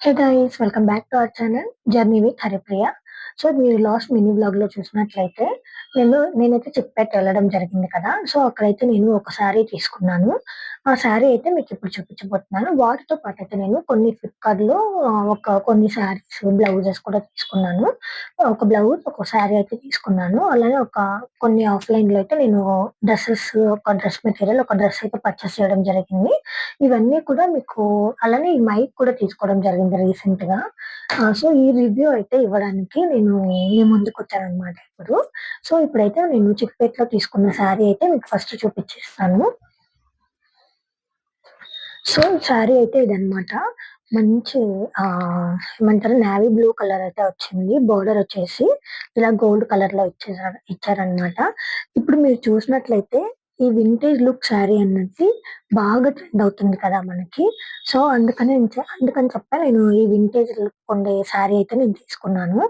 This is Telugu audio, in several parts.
Hey guys welcome back to our channel journey with Haripriya so మీరు లాస్ట్ మినీ బ్లాగ్లో చూసినట్లయితే నేను నేనైతే చెప్పేట వెళ్ళడం జరిగింది కదా. సో అక్కడైతే నేను ఒక శారీ తీసుకున్నాను. ఆ శారీ అయితే మీకు ఇప్పుడు చూపించబోతున్నాను. వాటితో పాటు అయితే నేను కొన్ని ఫ్లిప్కార్ట్లో ఒక కొన్ని శారీస్ బ్లౌజెస్ కూడా తీసుకున్నాను. ఒక బ్లౌజ్ ఒక శారీ అయితే తీసుకున్నాను. అలానే ఒక కొన్ని ఆఫ్లైన్లో అయితే నేను డ్రెస్సెస్ ఒక డ్రెస్ మెటీరియల్ ఒక డ్రెస్ అయితే పర్చేస్ చేయడం జరిగింది. ఇవన్నీ కూడా మీకు అలానే ఈ మైక్ కూడా తీసుకోవడం జరిగింది రీసెంట్గా. సో ఈ రివ్యూ అయితే ఇవ్వడానికి నేను మీ ముందుకు వచ్చాను అనమాట ఇప్పుడు. సో ఇప్పుడైతే నేను చిక్పేట్లో తీసుకున్న శారీ అయితే మీకు ఫస్ట్ చూపించేస్తాను. సో శారీ అయితే ఇదనమాట మంచి ఏమంటారు నావీ బ్లూ కలర్ అయితే వచ్చింది. బోర్డర్ వచ్చేసి ఇలా గోల్డ్ కలర్లో ఇచ్చేసారు ఇచ్చారనమాట ఇప్పుడు మీరు చూసినట్లయితే ఈ వింటేజ్ లుక్ శారీ అన్నది బాగా ట్రెండ్ అవుతుంది కదా మనకి. సో అందుకని నేను అందుకని చెప్పా నేను ఈ వింటేజ్ లుక్ ఉండే శారీ అయితే నేను తీసుకున్నాను.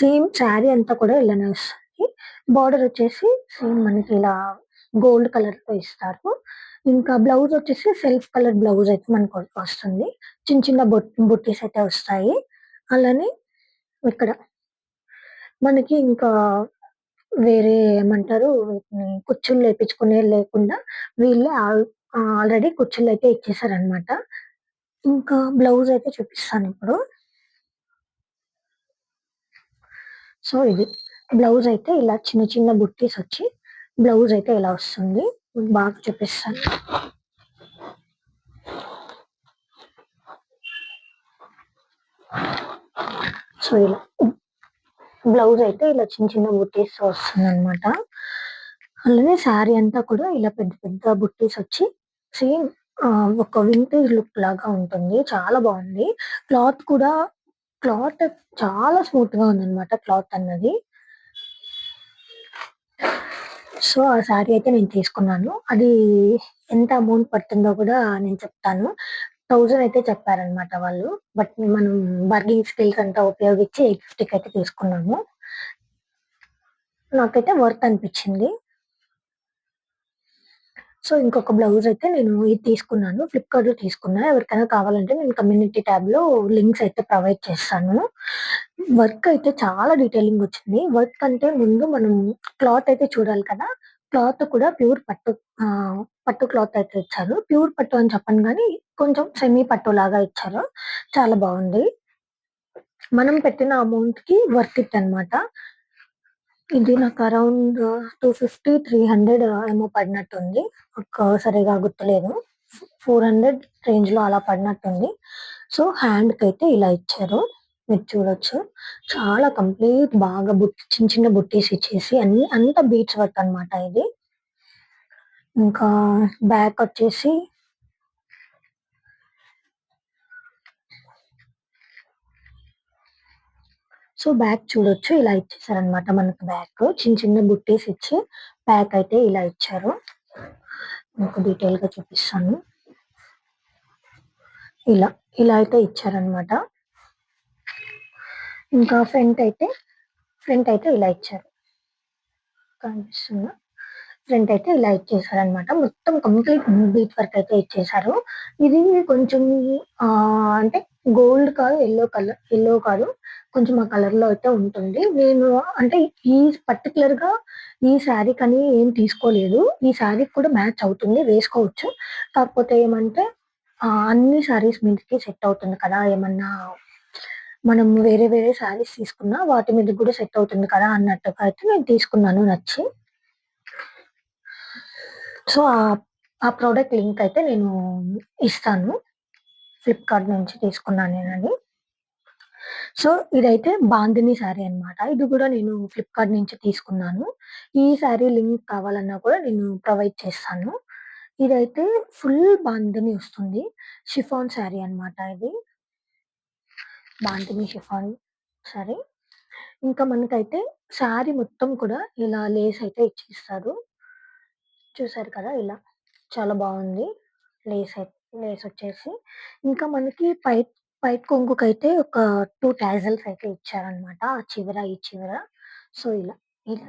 సేమ్ శారీ అంతా కూడా ఇలానే మనకి బార్డర్ వచ్చేసి సేమ్ మనకి ఇలా గోల్డ్ కలర్తో ఇస్తారు. ఇంకా బ్లౌజ్ వచ్చేసి సెల్ఫ్ కలర్ బ్లౌజ్ అయితే మనకు వస్తుంది. చిన్న చిన్న బుట్టీస్ అయితే వస్తాయి. అలానే ఇక్కడ మనకి ఇంకా వేరే ఏమంటారు వీటిని కుచ్చులు లేపించుకునే లేకుండా వీళ్ళే ఆల్రెడీ కుచ్చులు అయితే ఇచ్చేసారనమాట ఇంకా బ్లౌజ్ అయితే చూపిస్తాను ఇప్పుడు. సో ఇది. బ్లౌజ్ అయితే ఇలా చిన్న చిన్న బుట్టీస్ వచ్చి బ్లౌజ్ అయితే ఇలా వస్తుంది. బాగా చూపిస్తాను. సో ఇలా బ్లౌజ్ అయితే ఇలా చిన్న చిన్న బుట్టీస్ వస్తుంది అనమాట అలానే శారీ అంతా కూడా ఇలా పెద్ద పెద్ద బుట్టీస్ వచ్చి సేమ్ ఒక వింటేజ్ లుక్ లాగా ఉంటుంది. చాలా బాగుంది. క్లాత్ కూడా క్లాత్ చాలా స్మూత్గా ఉంది అనమాట క్లాత్ అన్నది. సో ఆ శారీ అయితే నేను తీసుకున్నాను. అది ఎంత అమౌంట్ పడుతుందో కూడా నేను చెప్తాను. థౌజండ్ అయితే చెప్పారనమాట వాళ్ళు. బట్ మనం బర్గింగ్ స్కిల్స్ అంతా ఉపయోగించి ఎయిట్ ఫిఫ్టీకి అయితే తీసుకున్నాము. నాకైతే వర్త్ అనిపించింది. సో ఇంకొక బ్లౌజ్ అయితే నేను ఇది తీసుకున్నాను ఫ్లిప్కార్ట్ తీసుకున్నా. ఎవరికైనా కావాలంటే నేను కమ్యూనిటీ ట్యాబ్లో లింక్స్ అయితే ప్రొవైడ్ చేస్తాను. వర్క్ అయితే చాలా డీటెయిలింగ్ వచ్చింది. వర్క్ అంటే ముందు మనం క్లాత్ అయితే చూడాలి కదా. క్లాత్ కూడా ప్యూర్ పట్టు పట్టు క్లాత్ అయితే ఇచ్చారు. ప్యూర్ పట్టు అని చెప్పను కానీ కొంచెం సెమీ పట్టు లాగా ఇచ్చారు. చాలా బాగుంది. మనం పెట్టిన అమౌంట్కి వర్త్ ఇట్ అనమాట ఇది నాకు around two fifty three hundred ఏమో పడినట్టుంది. ఒక సరిగా గుర్తులేదు. ఫోర్ హండ్రెడ్ రేంజ్లో అలా పడినట్టుంది. సో హ్యాండ్కి అయితే ఇలా ఇచ్చారు. మీరు చూడొచ్చు. చాలా కంప్లీట్ బాగా బుట్టి చిన్న చిన్న బుట్టీస్ ఇచ్చేసి అన్ని అంత బీట్స్ వర్క్ అన్నమాట ఇది. ఇంకా బ్యాక్ వచ్చేసి సో బ్యాక్ చూడొచ్చు. ఇలా ఇచ్చేసారనమాట మనకు బ్యాక్ చిన్న చిన్న బుట్టేసి ఇచ్చి బ్యాక్ అయితే ఇలా ఇచ్చారు. మీకు డీటెయిల్గా చూపిస్తాను. ఇలా ఇలా అయితే ఇచ్చారనమాట ఇంకా ఫ్రంట్ అయితే ఫ్రంట్ అయితే ఇలా ఇచ్చారు. కనిపిస్తుందా? ఫ్రంట్ అయితే ఇలా ఇచ్చేసారనమాట మొత్తం కంప్లీట్ బీట్ వర్క్ అయితే ఇచ్చేసారు. ఇది కొంచెం అంటే గోల్డ్ కాదు ఎల్లో కలర్ ఎల్లో కాదు. కొంచెం ఆ కలర్లో అయితే ఉంటుంది. నేను అంటే ఈ పర్టికులర్గా ఈ శారీ కానీ ఏం తీసుకోలేదు. ఈ శారీ కూడా మ్యాచ్ అవుతుంది వేసుకోవచ్చు. కాకపోతే ఏమంటే అన్ని శారీస్ మీదకి సెట్ అవుతుంది కదా. ఏమన్నా మనం వేరే వేరే శారీస్ తీసుకున్నా వాటి మీద కూడా సెట్ అవుతుంది కదా అన్నట్టుగా అయితే నేను తీసుకున్నాను నచ్చి. సో ఆ ప్రోడక్ట్ లింక్ అయితే నేను ఇస్తాను. ఫ్లిప్కార్ట్ నుంచి తీసుకున్నాను నేను సో ఇదైతే బాందిని శారీ అనమాట ఇది కూడా నేను ఫ్లిప్కార్ట్ నుంచి తీసుకున్నాను. ఈ శారీ లింక్ కావాలన్నా కూడా నేను ప్రొవైడ్ చేస్తాను. ఇదైతే ఫుల్ బాందిని వస్తుంది. షిఫాన్ శారీ అన్నమాట ఇది. బాందిని షిఫాన్ శారీ. ఇంకా మనకైతే శారీ మొత్తం కూడా ఇలా లేస్ అయితే ఇచ్చేస్తారు. చూసారు కదా ఇలా. చాలా బాగుంది. లేస్ అయితే. లేస్ వచ్చేసి ఇంకా మనకి పై పైట్ కొంగుకైతే ఒక టూ ట్యాజల్స్ అయితే ఇచ్చారనమాట ఆ చివర ఈ చివర సో ఇలా ఇలా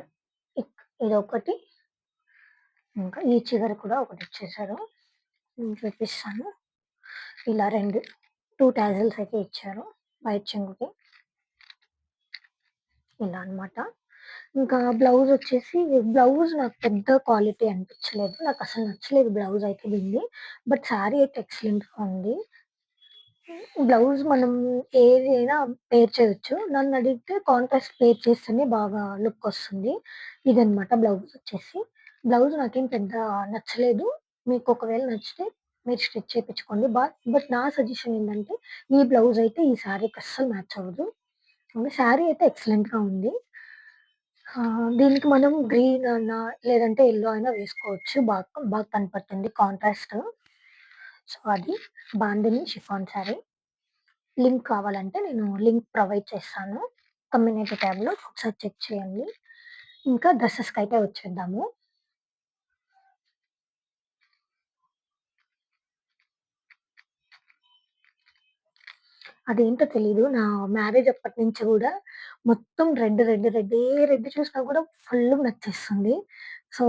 ఇది ఒకటి ఇంకా ఈ చివర కూడా ఒకటి ఇచ్చేసారు నేను చూపిస్తాను ఇలా రెండు టూ ట్యాజల్స్ అయితే ఇచ్చారు వైట్ చెంగుకి. ఇలా అన్నమాట. ఇంకా బ్లౌజ్ వచ్చేసి బ్లౌజ్ నాకు పెద్ద క్వాలిటీ అనిపించలేదు. నాకు అసలు నచ్చలేదు బ్లౌజ్ అయితే దీన్ని బట్ శారీ అయితే ఎక్సలెంట్‌గా ఉంది. బ్లౌజ్ మనం ఏదైనా పేర్ చేయొచ్చు. నన్నడిగితే కాంట్రాస్ట్ పేర్ చేస్తేనే బాగా లుక్ వస్తుంది. ఇదన్నమాట బ్లౌజ్ వచ్చేసి. బ్లౌజ్ నాకేం పెద్ద నచ్చలేదు. మీకు ఒకవేళ నచ్చితే మీరు స్టిచ్ చేయించుకోండి బ బట్ నా సజెషన్ ఏంటంటే ఈ బ్లౌజ్ అయితే ఈ శారీకి అస్సలు మ్యాచ్ అవ్వదు. శారీ అయితే ఎక్సలెంట్‌గా ఉంది. దీనికి మనం గ్రీన్ అన్నా లేదంటే యెల్లో అయినా వేసుకోవచ్చు. బాగా బాగా కనపడుతుంది కాంట్రాస్ట్. సో, అది బాందిని షిఫాన్ శారీ. లింక్ కావాలంటే నేను లింక్ ప్రొవైడ్ చేస్తాను. కమ్యూనిటీ ట్యాబ్‌లో ఒకసారి చెక్ చేయండి. ఇంకా డ్రెసెస్‌కైతే వచ్చేద్దాము. అదేంటో తెలీదు. నా మ్యారేజ్ అప్పటి నుంచి గూడా మొత్తం రెడ్, రెడ్, రెడ్ ఏ రెడ్ చూసినా గూడా ఫుల్లు నచ్చేస్తుంది. సో,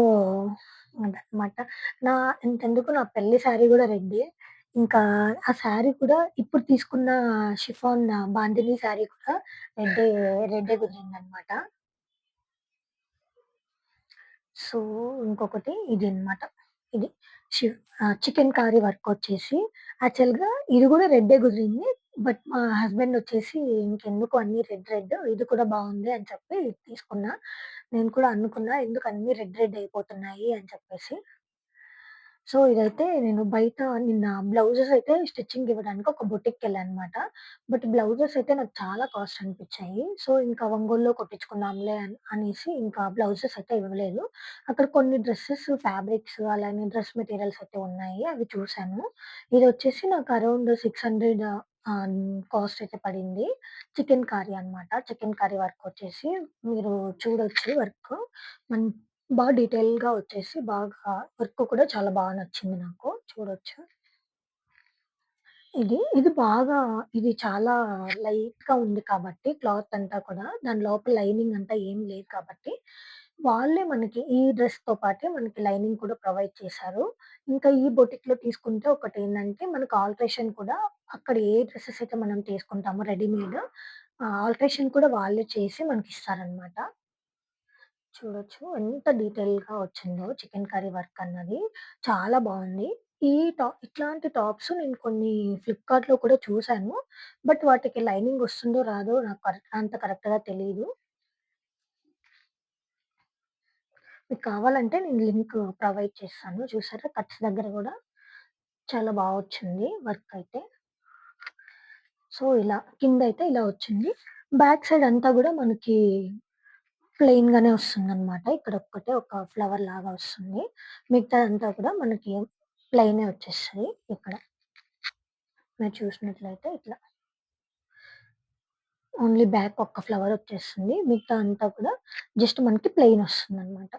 అదనమాట. నా ఇంతెందుకు నా పెళ్ళి శారీ గూడా రెడ్డే. ఇంకా ఆ శారీ కూడా ఇప్పుడు తీసుకున్న షిఫాన్ బాందిని శారీ కూడా రెడ్డే రెడ్డే కుదిరిందనమాట. సో, ఇంకొకటి ఇది అన్నమాట. ఇది ఆహ్, చికెన్ కర్రీ వర్క్ వచ్చేసి యాక్చువల్‌గా ఇది గూడా రెడ్డే కుదిరింది. బట్ మా హస్బెండ్ వచ్చేసి ఇంకెందుకు అన్నీ రెడ్ రెడ్ ఇది కూడా బాగుంది అని చెప్పి తీసుకున్నా. నేను కూడా అనుకున్నా ఎందుకు అన్నీ రెడ్ రెడ్ అయిపోతున్నాయి అని చెప్పేసి. సో, ఇదైతే నేను బయట నిన్న బ్లౌజెస్ అయితే స్టిచ్చింగ్ ఇవ్వడానికి ఒక బొటిక్‌కెళ్ళానన్నమాట. బట్ బ్లౌజెస్ అయితే నాకు చాలా కాస్ట్ అనిపించాయి సో, ఇంకా ఒంగోలులో కుట్టించుకుందాంలే అని అనేసి ఇంకా బ్లౌజెస్ అయితే ఇవ్వలేదు. అక్కడ కొన్ని డ్రెసెస్ ఫ్యాబ్రిక్స్ అలానే డ్రెస్ మెటీరియల్స్ అయితే ఉన్నాయి. అవి చూసాను. ఇదొచ్చేసి నాకు అరౌండ్ 600 ఆహ్, కాస్ట్ అయితే పడింది. చికెన్ కర్రీ అన్నమాట. చికెన్ కర్రీ వర్క్ వచ్చేసి మీరు చూడొచ్చు వర్క్. మన్ బా డీటెయిల్‌గా వచ్చేసి బాగా వర్క్ కూడా చాలా బాగా నచ్చింది నాకు. చూడొచ్చు. ఇది, ఇది బాగా ఇది చాలా లైట్‌గా ఉంది కాబట్టి క్లాత్ అంతా కూడా దాని లోపల లైనింగ్ అంతా ఏం లేదు కాబట్టి, వాళ్ళే మనకి ఈ డ్రెస్‌తో పాటే మనకి లైనింగ్ కూడా ప్రొవైడ్ చేశారు. ఇంకా ఈ బొటిక్‌లో తీసుకుంటే ఒకటేంటంటే మనకు ఆల్ట్రేషన్ కూడా అక్కడ ఏ డ్రెసెస్ అయితే మనం తీసుకుంటామో రెడీమేడ్ ఆ ఆల్ట్రేషన్ కూడా వాళ్ళే చేసి మనకిస్తారనమాట. చూడొచ్చు. ఎంత డీటెయిల్‌గా వచ్చిందో చికెన్ కర్రీ వర్క్ అన్నది. చాలా బావుంది. ఈ టా ఇట్లాంటి టాప్స్ నేను కొన్ని ఫ్లిప్‌కార్ట్‌లో కూడా చూసాను. బట్ వాటికి లైనింగ్ వస్తుందో రాదో నాకు కరెక్ట్ అంత కరెక్ట్‌గా తెలీదు. మీకు కావాలంటే నేను లింక్ ప్రొవైడ్ చేస్తాను. చూసారా కట్స్ దగ్గర కూడా చాలా బాగా వచ్చింది వర్క్ అయితే. సో, ఇలా కింద అయితే ఇలా వచ్చింది. బ్యాక్ సైడ్ అంతా కూడా మనకి ప్లెయిన్‌గానే వస్తుందనమాట. ఇక్కడ ఒక్కటే ఒక ఫ్లవర్ లాగా వస్తుంది. మిగతాదంతా కూడా మనకి ప్లెయినే వచ్చేస్తుంది ఇక్కడ. మీరు చూసినట్లయితే ఇట్లా. ఓన్లీ బ్యాక్ ఒక్క ఫ్లవర్ వచ్చేస్తుంది. మిగతా అంతా కూడా జస్ట్ మనకి ప్లెయిన్ వస్తుందనమాట.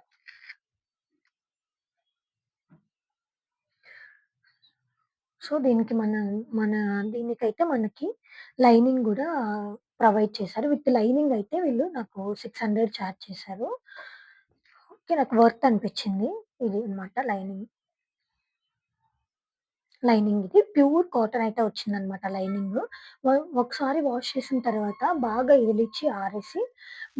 సో, దీనికి మన మన దీనికైతే మనకి లైనింగ్ కూడా ప్రొవైడ్ చేశారు. విత్ లైనింగ్ అయితే వీళ్ళు నాకు 600 చార్జ్ చేశారు. ఓకే. నాకు వర్త్ అనిపించింది ఇది అన్నమాట లైనింగ్. లైనింగ్ ఇది. ప్యూర్ కాటన్ అయితే వచ్చింది అనమాట లైనింగ్ ఒకసారి వాష్ చేసిన తర్వాత బాగా ఇదిలిచ్చి ఆరేసి,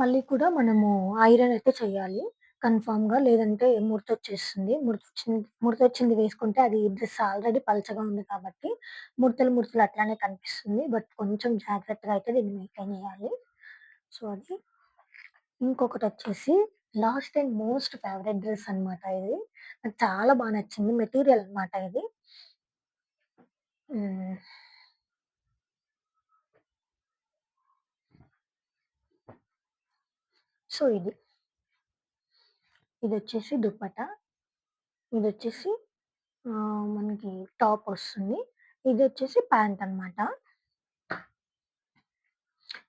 మళ్ళీ కూడా మనము ఐరన్ అయితే చేయాలి కన్ఫర్మ్‌గా. లేదంటే ముడతొచ్చేస్తుంది. ముడతొచ్చింది ముడతొచ్చింది వేసుకుంటే అది డ్రెస్ ఆల్రెడీ పలచగా ఉంది కాబట్టి ముడతలు, ముడతలు అట్లానే కనిపిస్తుంది. బట్ కొంచెం జాగ్రత్తగా అయితే దీన్ని మెయింటైన్ చేయాలి. సో, అది. ఇంకొకటొచ్చేసి last and most favourite dress అనమాట ఇది. నాకు చాలా బా నచ్చింది. మెటీరియల్ అనమాట ఇది. హ్మ్. సో, ఇది. ఇది వచ్చేసి దుప్పట్టా. ఇది వచ్చేసి మనకి టాప్ వస్తుంది. ఇది వచ్చేసి ప్యాంట్ అనమాట.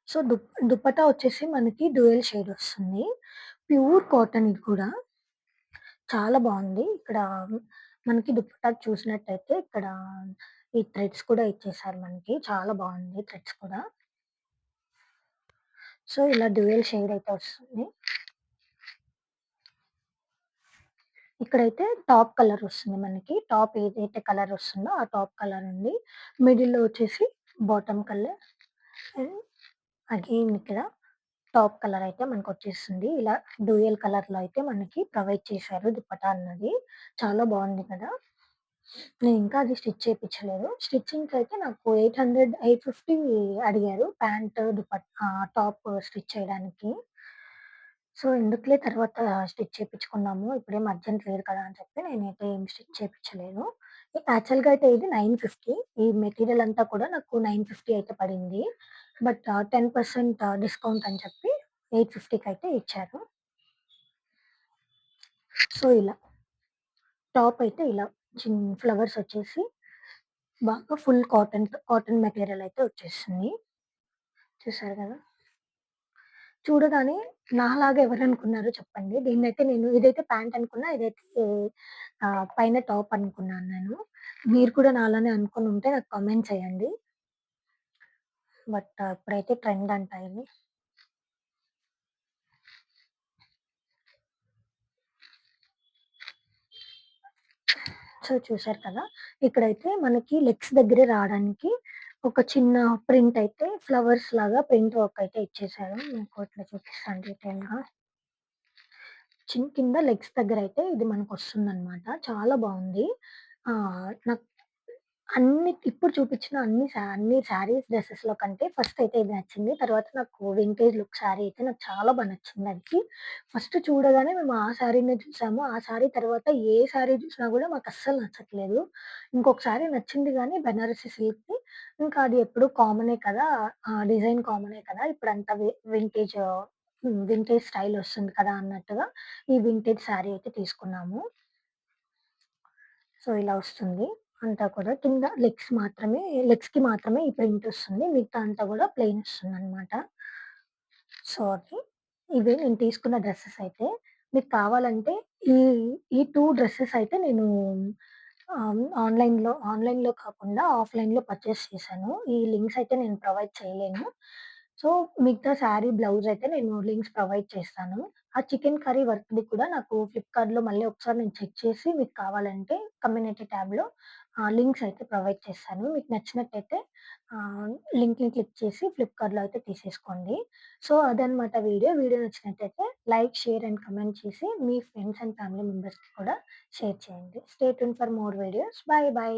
సో, దుప్ దుప్పట్టా వచ్చేసి మనకి డ్యూయల్ షేడ్ వస్తుంది. ప్యూర్ కాటన్ ఇది కూడా. చాలా బాగుంది ఇక్కడ మనకి దుప్పటా చూసినట్టయితే ఇక్కడ ఈ థ్రెడ్స్ కూడా ఇచ్చేసారు మనకి. చాలా బాగుంది థ్రెడ్స్ కూడా. సో, ఇలా డ్యూయల్ షేడ్ అయితే వస్తుంది. ఇక్కడైతే టాప్ కలర్ వస్తుంది మనకి. టాప్ ఏదైతే కలర్ వస్తుందో ఆ టాప్ కలర్ ఉంది. మిడిల్‌లో వచ్చేసి బాటమ్ కలర్ అండ్ అగైన్ ఇక్కడ టాప్ కలర్ అయితే మనకు వచ్చేస్తుంది ఇలా డ్యూయల్ కలర్‌లో అయితే మనకి ప్రొవైడ్ చేశారు దుప్పటా అన్నది. చాలా బాగుంది కదా! నేను ఇంకా అది స్టిచ్ చేపిచ్చలేదు. స్టిచ్చింగ్‌కయితే నాకు 800, 850 అడిగారు. ప్యాంట్, దుపట్ టాప్ స్టిచ్ చేయడానికి. సో, ఎందుకులే తర్వాత స్టిచ్ చేయించుకున్నాము ఇప్పుడేం అర్జెంట్ లేదు కదా! అని చెప్పి నేనైతే ఏం స్టిచ్ చేపిచ్చలేదు. యాక్చువల్‌గా అయితే ఇది 950 ఈ మెటీరియల్ అంతా కూడా నాకు 950 అయితే పడింది. బట్ 10% డిస్కౌంట్ అని చెప్పి 850కి అయితే ఇచ్చారు. సో, ఇలా. టాప్ అయితే ఇలా చిన్ ఫ్లవర్స్ వచ్చేసి బాగా ఫుల్ కాటన్ కాటన్ మెటీరియల్ అయితే వచ్చేసింది. చూసారు కదా! చూడగానే నాలాగా ఎవరు అనుకున్నారో చెప్పండి. దీన్నైతే నేను ఇదైతే ప్యాంట్ అనుకున్నా. ఇదైతే ఆహ్, పైన టాప్ అనుకున్నాను నేను. మీరు కూడా నాలానే అనుకుని ఉంటే నాకు కామెంట్ చేయండి. బట్ ఇప్పుడైతే ట్రెండ్ అంట ఇది. సో, చూసారు కదా! ఇక్కడైతే మనకి లెగ్స్ దగ్గరే రావడానికి ఒక చిన్న ప్రింట్ అయితే ఫ్లవర్స్ లాగా ప్రింట్ వర్క్ అయితే ఇచ్చేసారు. మీకు ఇట్లా చూపిస్తాను డీటెయిల్‌గా. చిన్న కింద లెగ్స్ దగ్గర అయితే ఇది మనకు వస్తుందన్నమాట చాలా బాగుంది ఆ నాకు అన్ని ఇప్పుడు చూపించిన అన్ని అన్ని శారీస్, డ్రెస్సెస్లో కంటే ఫస్ట్ అయితే ఇది నచ్చింది. తర్వాత నాకు వింటేజ్ లుక్ శారీ అయితే నాకు చాలా బాగా నచ్చింది దానికి ఫస్ట్ చూడగానే మేము ఆ శారీనే చూసాము. ఆ శారీ తర్వాత ఏ శారీ చూసినా కూడా మాకు అస్సలు నచ్చట్లేదు. ఇంకొక శారీ నచ్చింది కానీ బెనారసి సిల్క్‌ది. ఇంకా అది ఎప్పుడు కామనే కదా! డిజైన్ కామనే కదా! ఇప్పుడంతా అంత వింటేజ్ వింటేజ్ స్టైల్ వస్తుంది కదా! అన్నట్టుగా ఈ వింటేజ్ శారీ అయితే తీసుకున్నాము. సో, ఇలా వస్తుంది. అంతా కూడా కింద లెగ్స్ మాత్రమే లెగ్స్‌కి మాత్రమే ఈ ప్రింట్ వస్తుంది మిగతా అంతా కూడా ప్లెయిన్ ఒస్తుందనమాట. సో, అది. ఇవే నేను తీసుకున్న డ్రెస్సెస్ అయితే. మీకు కావాలంటే ఈ ఈ టూ డ్రెస్సెస్ అయితే నేను ఆన్‌లైన్‌లో ఆన్‌లైన్‌లో కాకుండా ఆఫ్‌లైన్‌లో పర్చేస్ చేశాను. ఈ లింక్స్ అయితే నేను ప్రొవైడ్ చేయలేను. సో, మిగతా శారీ, బ్లౌజ్ అయితే నేను లింక్స్ ప్రొవైడ్ చేస్తాను. ఆ చికెన్ కర్రీ వర్క్‌ది కూడా నాకు ఫ్లిప్‌కార్ట్‌లో మళ్ళీ ఒకసారి నేను చెక్ చేసి మీకు కావాలంటే కమ్యూనిటీ ట్యాబ్‌లో లింక్స్ అయితే ప్రొవైడ్ చేస్తాను. మీకు నచ్చినట్టయితే ఆహ్, లింక్‌ని క్లిక్ చేసి ఫ్లిప్‌కార్ట్‌లో అయితే తీసేసుకోండి. సో, అదనమాట వీడియో. వీడియో నచ్చినట్టయితే లైక్, షేర్ అండ్ కమెంట్ చేసి మీ ఫ్రెండ్స్ అండ్ ఫ్యామిలీ మెంబర్స్‌కి కూడా షేర్ చేయండి. Stay tune for more videos. Bye bye.